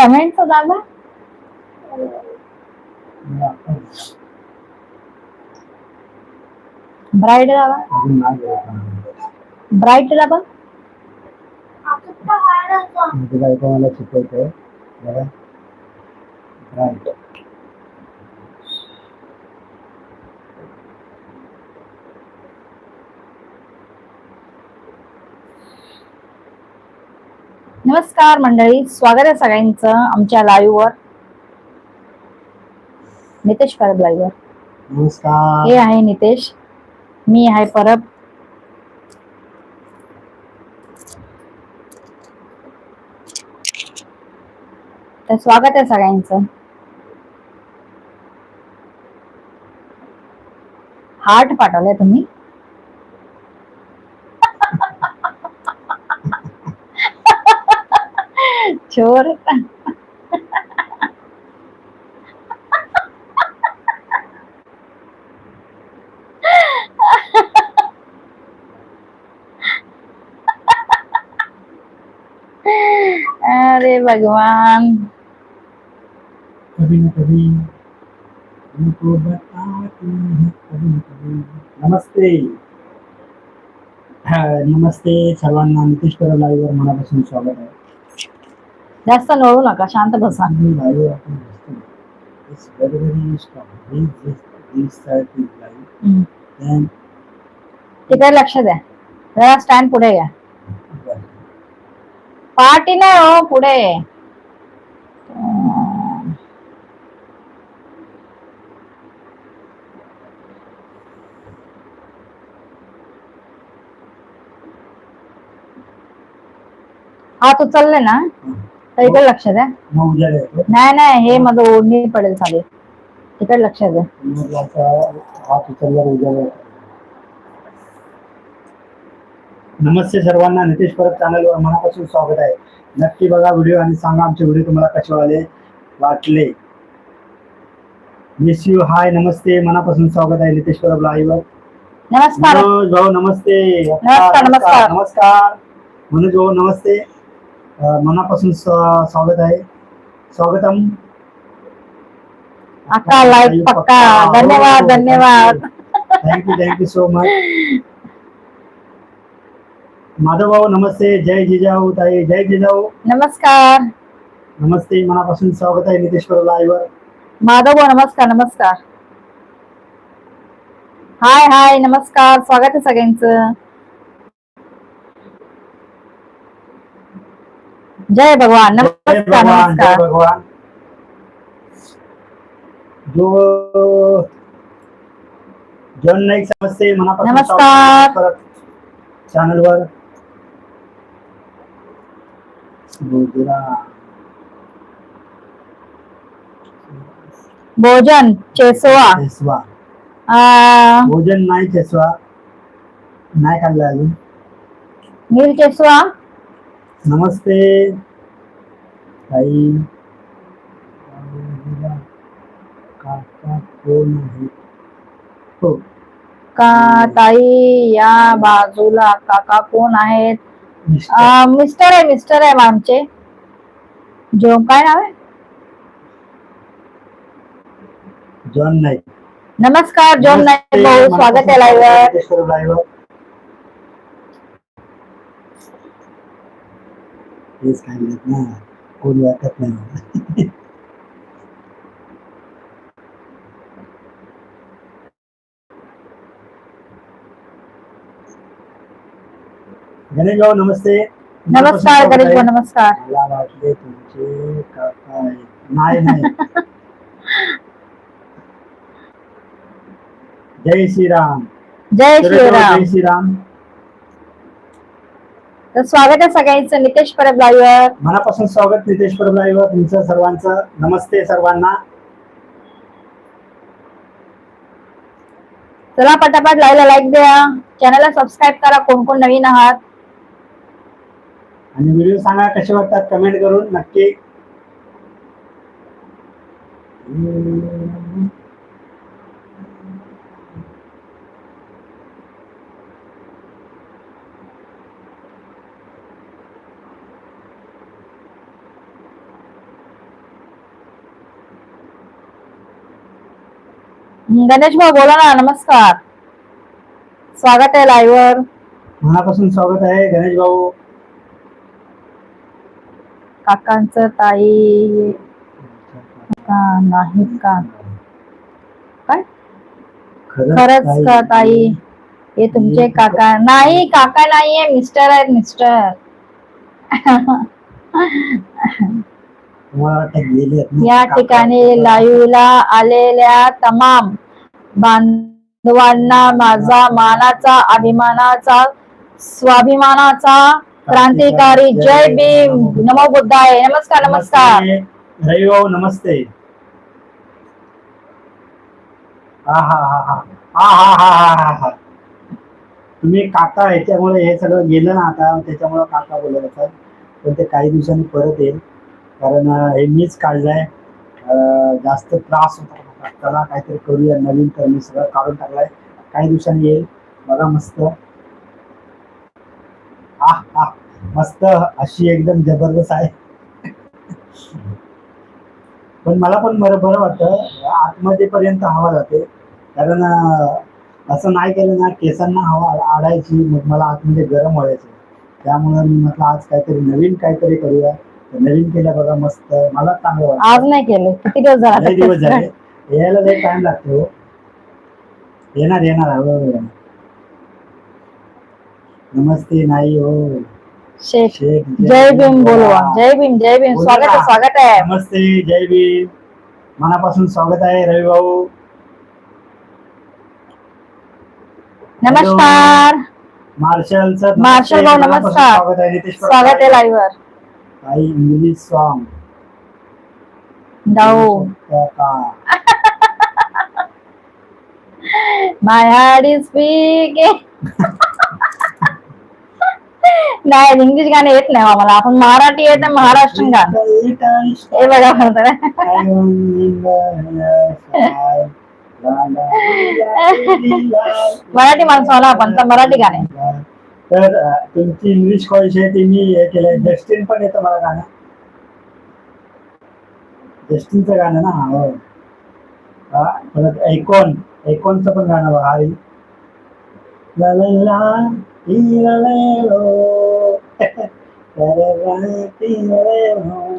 Comment bright दाबा अजून नाही गेलं. ब्राईट दाबा मी तुला एका मला शिकवतोय. बघा. नमस्कार मंडळी स्वागत आहे सगळ्यांचं आमच्या लाईव्ह वर. नितेश परब लाईव्ह वर. नमस्कार. हे आहे नितेश. मी आहे परब. तर स्वागत आहे सगळ्यांचं. हार्ट पाठवलाय तुम्ही. चोर अरे भगवान कभी न कभी उनको बताती हूँ कभी न कभी नमस्ते हा, नमस्ते सर्वांना नितीश परब लाईव्हवर मनापासून स्वागत आहे जास्त लोळू नका शांत बसा. तिकडे लक्ष द्या. जरा स्टँड पुढे घ्या पार्टी नाही हो पुढे. हात उचलले ना? तर इकडे लक्ष द्या. मग उद्या येतो नाही नाही हे माझं ओढणी पडेल खाली. तिकडे लक्ष द्या. मग याचा हात उचलल्यावर उद्या येतो नमस्ते सर्वांना नितेश परब चॅनलवर मनापासून स्वागत आहे. नक्की बघा व्हिडिओ आणि सांगा आमचे व्हिडिओ तुम्हाला कसे वाले वाटले. मिस यू हाय नमस्ते मनापासून स्वागत आहे नितेश परब लाईव्ह नमस्कार. मनोज भाऊ नमस्ते. नमस्कार, नमस्कार. नमस्कार. मनोज भाऊ नमस्ते. मनापासून स्वा- स्वागत आहे. स्वागतम. अक्का लाईक पक्का. धन्यवाद धन्यवाद. Thank you thank you so much Madhav भाऊ नमस्ते. जय जिजाऊ ताई. जय जिजाऊ. नमस्कार. नमस्ते. मनापासून स्वागत आहे नितेश परब लाईव्हवर माधव भाऊ, नमस्कार नमस्कार. हाय हाय नमस्कार. स्वागत आहे सगळ्यांचं. जय भगवान जय नमस्कार भगवान जय नमस्कार. भगवान. जो जॉन नाईक नमस्ते मनापासून नमस्कार. चॅनलवर बोधरा भोजन चेसवा. चेसवा. अं, भोजन नाही चेसवा. नाही खाल्लं अजून. नील चेसवा. नमस्ते। ताई काका कोण आहे हो। का ताई या बाजूला काका कोण आहेत? मिस्टर। अं, मिस्टर आहे मिस्टर आहे आमचे. जो काय नाव आहे? जॉन नाईक. नमस्कार जॉन नाईक भाऊ. स्वागत आहे लाईव्ह लाईव्ह तेच काय म्हणत ना कोणी वाटत नाही मला. गणेश भाऊ नमस्ते नमस्कार. गणेश भाऊ नमस्कार मला वाटले तुमचे काका आहेत. नाही नाही. जय श्रीराम. जय भाऊ, श्रीराम. जय श्रीराम. तर स्वागत आहे सगळ्यांचं. नितेश परब लाईव्ह मनापासून स्वागत नितेश परबलाईवर. तुमचं सर्वांचं नमस्ते सर्वांना. चला पटापट लाईव्हला लाईक द्या. चॅनलला सबस्क्राईब करा कोण कोण नवीन आहात. आणि व्हिडिओ सांगा कसे वाटतात कमेंट करून नक्की. गणेश भाऊ बोला ना नमस्कार. स्वागत आहे लाईव्ह वर. मनापासून स्वागत आहे गणेश भाऊ. काकांचं ताई का नाही का? काय? खरंच. का ताई? हे तुमचे काका. नाही काका नाहीये मिस्टर आहेत मिस्टर. या ठिकाणी लाईव्हला आलेल्या तमाम बांधवांना माझा मानाचा अभिमानाचा स्वाभिमानाचा क्रांतिकारी जय भीम. नमो बुद्धाय. नमस्कार नमस्कार. हरिओ नमस्ते. तुम्ही काका याच्यामुळे हे सगळं गेलं ना आता त्याच्यामुळे काका बोलत पण ते काही दिवसांनी परत येईल. कारण हे मीच काढलंय अं, जास्त त्रास होता त्याला काहीतरी करूया. नवीन तर मी सगळं काढून टाकलाय. काही दिवसांनी येईल. बघा मस्त. हा हा. मस्त. अशी एकदम जबरदस्त आहे. पण मला पण बरं बरं वाटतं. आतमध्ये पर्यंत हवा जाते. कारण असं नाही केलं ना केसांना हवा आडायची. मग मला आतमध्ये गरम व्हायचं. त्यामुळे मी म्हटलं आज काहीतरी नवीन काहीतरी करूया. नवीन केलं बघा मस्त. मला चांगलं वाटतं आज नाही केलं. किती दिवस लय दिवस झाला. झाले यायला लय टाइम लागतो. हो. येणार येणार. हळूहळू येणार. नमस्ते नाही हो. शेठ जय भीम बोलवा. जय भीम जय भीम. स्वागत आहे. स्वागत आहे. नमस्ते जय भीम. मनापासून स्वागत आहे रवी भाऊ. नमस्कार. मार्शल सर मार्शल भाऊ, नमस्कार. स्वागत आहे नितेश स्वागत आहे लाईव्ह वर. I English song. Daw. My heart is speaking. नाही इंग्लिश गाणे येत नाही आम्हाला आपण मराठी येत महाराष्ट्रीयन गाणं हे बघा मराठी माणसाला आपण तर मराठी गाणे तर तुमची इंग्लिश कॉलेज आहे ती मी हे केलंय. जस्टिन पण येतं मला गाणं. जस्टिनचं गाणं ना? हो. हा, परत ऐकॉन ऐकॉनचं पण गाणं बघा. ला ला ला.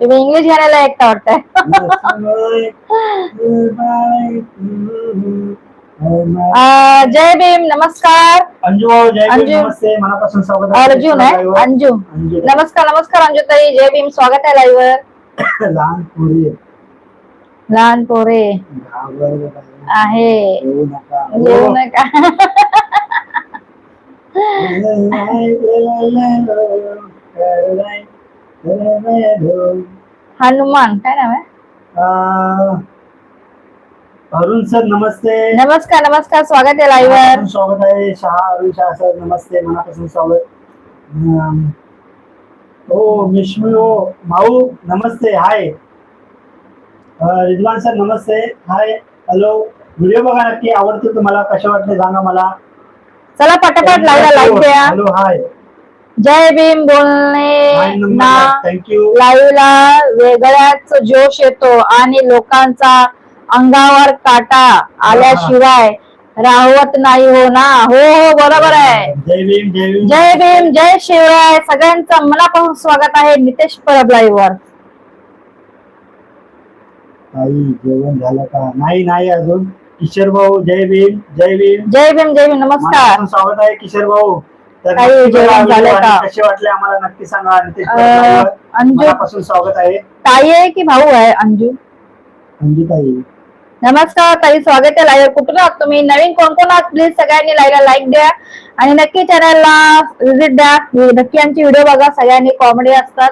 तुम्ही इंग्लिश गाण्याला एकटा वाटतंय. जय भीम. नमस्कार. अंजू भाऊ जय भीम, अंजू. नमस्ते मनापासून स्वागत अर्जुन आहे. अंजू अंजू. नमस्कार नमस्कार अंजू ताई जय भीम स्वागत आहे लाईव्ह वर. लहान पुरी लहान पोरे. आहे. येऊ नका. येऊ नका. हनुमान काय नाव आहे? अं, अरुण सर नमस्ते. नमस्कार नमस्कार स्वागत आहे लाईव्ह स्वागत आहे शहा अरुण शहा सर नमस्ते मनापासून स्वागत. अं, हो मिश्मी हो माऊ नमस्ते हाय रिजवान सर नमस्ते हाय हॅलो व्हिडिओ बघा नक्की आवडतो तुम्हाला कसे वाटले सांगा मला? चला पटापट लाईव्ह लाईक द्या. हॅलो हाय जय भीम बोलणे ना. लाईव्हला वेगळ्याच जोश येतो आणि लोकांचा अंगावर काटा आल्याशिवाय राहवत नाही हो ना? हो हो बरोबर आहे. जय भीम जय भीम. जय भीम जय शिवराय. सगळ्यांचं मनापासून स्वागत आहे नितेश परब लाईव्ह वर ताई जेवण झालं का? नाही नाही अजून. किशोर भाऊ जय भीम जय भीम. जय भीम जय भीम नमस्कार. मनापासून स्वागत आहे किशोर भाऊ. तर ताई, नक्की जेवण बघा झालं का? आणि कसे वाटले आम्हाला? नक्की सांगा नितेश अं, परब अंजू. मनापासून स्वागत आहे. ताई आहे की भाऊ आहे अंजू? अंजू ताई. नमस्कार ताई स्वागत आहे लाईव्ह कुठून आहात तुम्ही? नवीन कोण कोण आहात? प्लीज सगळ्यांनी लाईव्हला लाईक द्या. आणि नक्की चॅनलला विजिट द्या. नक्की आमची व्हिडिओ बघा. सगळ्यांनी कॉमेडी असतात.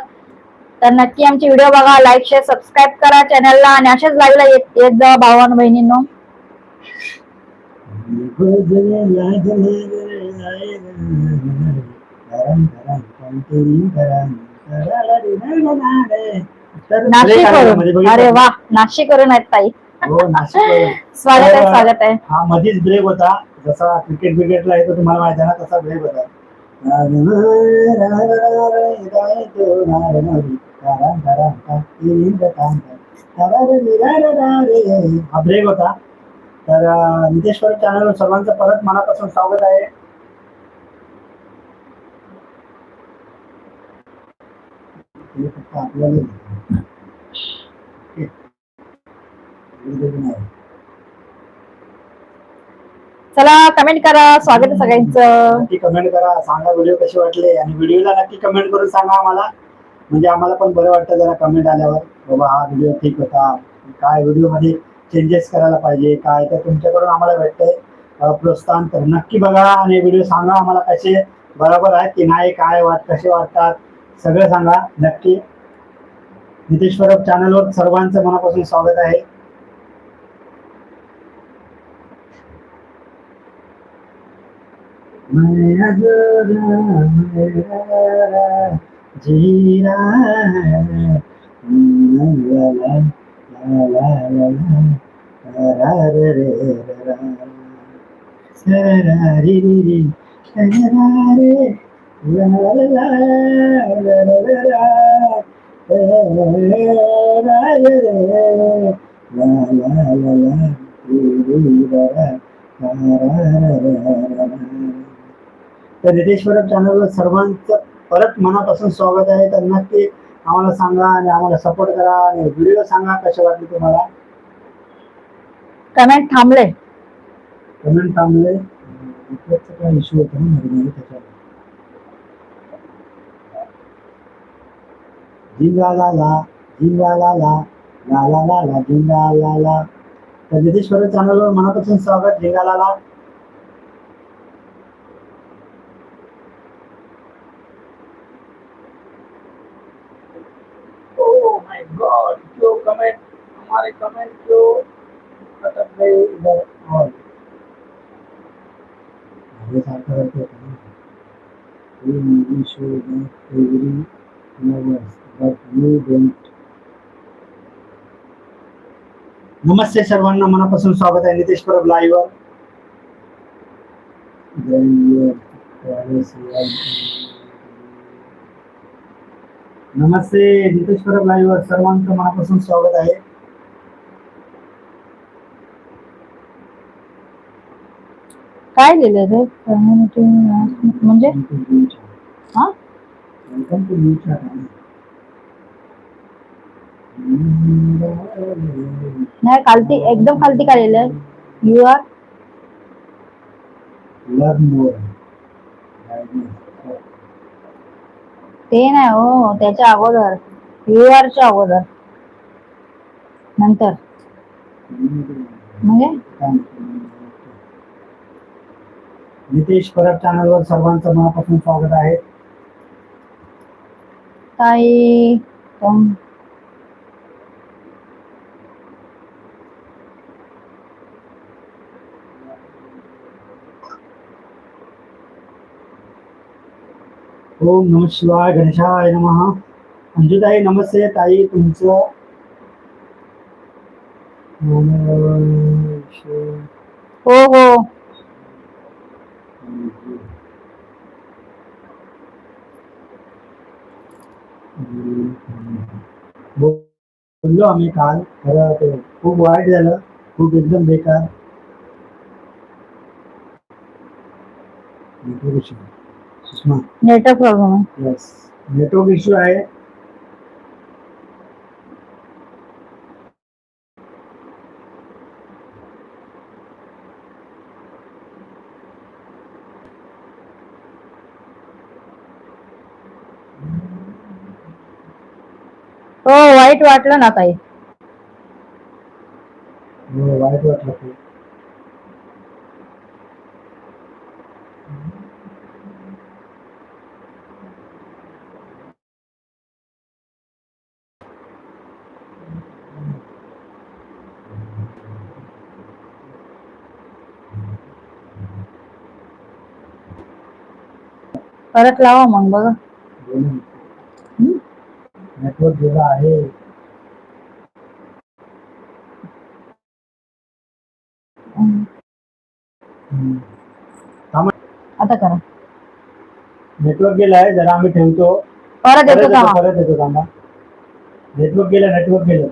तर नक्की आमची व्हिडिओ बघा. लाईक शेअर सबस्क्राईब करा चॅनलला आणि अशाच लाईव्हला येत येत जा भावान बहिणींनो. नाशिक अरे वा. नाशिक वरून आहेत ताई. हो नाशिक स्वागत आहे स्वागत आहे. हा मधीच ब्रेक होता. जसा क्रिकेट बिकेटला येतो तुम्हाला माहिती आहे ना तसा ब्रेक होता. हा ब्रेक होता. तर नितेश्वर चॅनल सर्वांचं परत मनापासून स्वागत आहे. आपल्याला. चला कमेंट करा. स्वागत आहे सगळ्यांचं. नक्की कमेंट करा. सांगा व्हिडिओ कसे वाटले? आणि व्हिडिओला नक्की कमेंट करून सांगा आम्हाला. म्हणजे आम्हाला पण बरं वाटतं जरा कमेंट आल्यावर. बाबा हा व्हिडिओ ठीक होता. काय व्हिडिओमध्ये चेंजेस करायला पाहिजे? काय? तर तुमच्याकडून आम्हाला भेटतंय. प्रोत्साहन तर नक्की बघा आणि व्हिडिओ सांगा आम्हाला कसे बरोबर आहेत की नाही काय वाट कसे वाटतात. सगळं सांगा. नक्की. नितीश परब चॅनलवर सर्वांचं मनापासून स्वागत आहे. मैं अधूरा मेरा जीना ला तर रितेश्वर चॅनलवर सर्वांचं परत मनापासून स्वागत आहे. तर नक्की आम्हाला सांगा आणि आम्हाला सपोर्ट करा आणि व्हिडिओ सांगा कसे वाटले तुम्हाला? कमेंट थांबले. कमेंट थांबले. काय इश्यू होता ना मध्ये त्याच्यावर. जिंगा ला ला जिंगा ला ला ला ला ला ला जिंगा ला ला तर नितेश्वर चॅनलवर मनापासून स्वागत जिंगा ला ला show that every lovers, but don't. नमस्ते सर्वांना मनापासून स्वागत आहे. नितेश परब नमस्ते नितेश परब लाईव्ह सर्वांचं मनापासून स्वागत आहे. काय लिहिलं रे? म्हणजे? हा? नाही खालती एकदम खालती काय लिहिलंय यू आर लर्न मोर ते नाही हो त्याच्या अगोदर. यू आरच्या अगोदर. नंतर. म्हणजे? नितेश परब चॅनलवर सर्वांचं मनापासून स्वागत आहे. ताई तुम ओम नम शिवाय गणेशाय नमः अंजुताई नमस्ते ताई तुमचं हो हो बोललो आम्ही काल. खरं ते खूप वाईट झालं. खूप एकदम बेकार. नेटवर्क इश्यू आहे. येस नेटवर्क इश्यू आहे हो वाईट वाटलं ना ताई हो, वाईट वाटलं खूप परत लावा मग बघा नेटवर्क गेला आहे. आता करा. नेटवर्क गेला आहे जरा आम्ही ठेवतो. परत येतो परत येतो थांबा. नेटवर्क गेलं नेटवर्क गेलं.